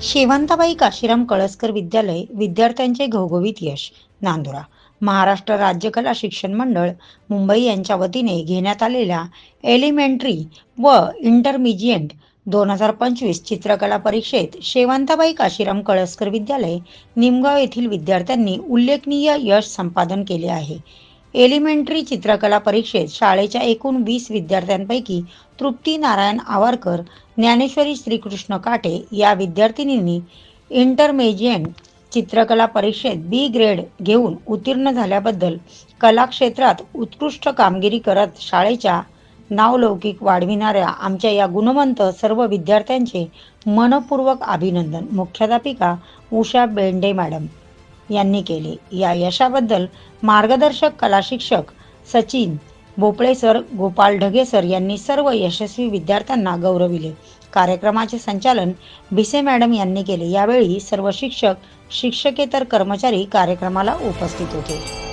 शेवंताबाई काशीराम कळसकर विद्यालय विद्यार्थ्यांचे घवघवीत यश नांदुरा. महाराष्ट्र राज्य कला शिक्षण मंडळ मुंबई यांच्या वतीने घेण्यात आलेल्या एलिमेंटरी व इंटरमिजिएंट दोन हजार पंचवीस चित्रकला परीक्षेत शेवंताबाई काशीराम कळसकर विद्यालय निमगाव येथील विद्यार्थ्यांनी उल्लेखनीय यश संपादन केले आहे. एलिमेंटरी चित्रकला परीक्षेत शाळेच्या एकूण वीस विद्यार्थ्यांपैकी तृप्ती नारायण आवारकर ज्ञानेश्वरी श्रीकृष्ण काटे या विद्यार्थिनींनी इंटरमेजिएट चित्रकला परीक्षेत बी ग्रेड घेऊन उत्तीर्ण झाल्याबद्दल कला क्षेत्रात उत्कृष्ट कामगिरी करत शाळेच्या नावलौकिक वाढविणाऱ्या आमच्या या गुणवंत सर्व विद्यार्थ्यांचे मनपूर्वक अभिनंदन. मुख्याध्यापिका उषा बेंडे मॅडम यांनी केले. या यशाबद्दल मार्गदर्शक कला शिक्षक सचिन भोपळे सर गोपाल ढगे सर यांनी सर्व यशस्वी विद्यार्थ्यांना गौरविले. कार्यक्रमाचे संचालन भिसे मॅडम यांनी केले. यावेळी सर्व शिक्षक शिक्षकेतर कर्मचारी कार्यक्रमाला उपस्थित होते.